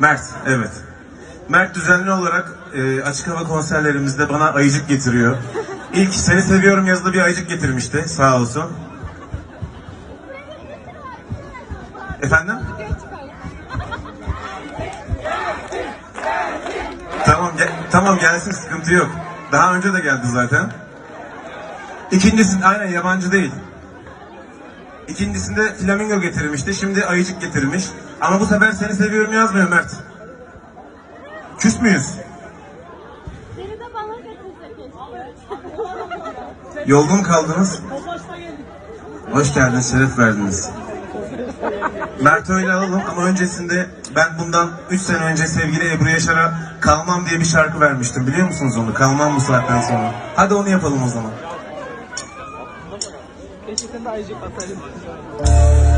Mert, evet. Mert düzenli olarak e, açık hava konserlerimizde bana ayıcık getiriyor. İlk seni seviyorum yazılı bir ayıcık getirmişti sağ olsun. Efendim? Tamam gel- tamam gelsin sıkıntı yok. Daha önce de geldi zaten. İkincisinde aynen yabancı değil. İkincisinde flamingo getirmişti. Şimdi ayıcık getirmiş. Ama bu sefer seni seviyorum yazmıyor Mert. Küs müyüz? Seni de bana götürse keşke. Mı kaldınız? Hoş geldiniz, şeref verdiniz. Mert öyle alalım ama öncesinde ben bundan 3 sene önce sevgili Ebru Yaşar'a Kalmam diye bir şarkı vermiştim. Biliyor musunuz onu? Kalmam bu saatten sonra. Hadi onu yapalım o zaman. Tem 70 reais de passagem.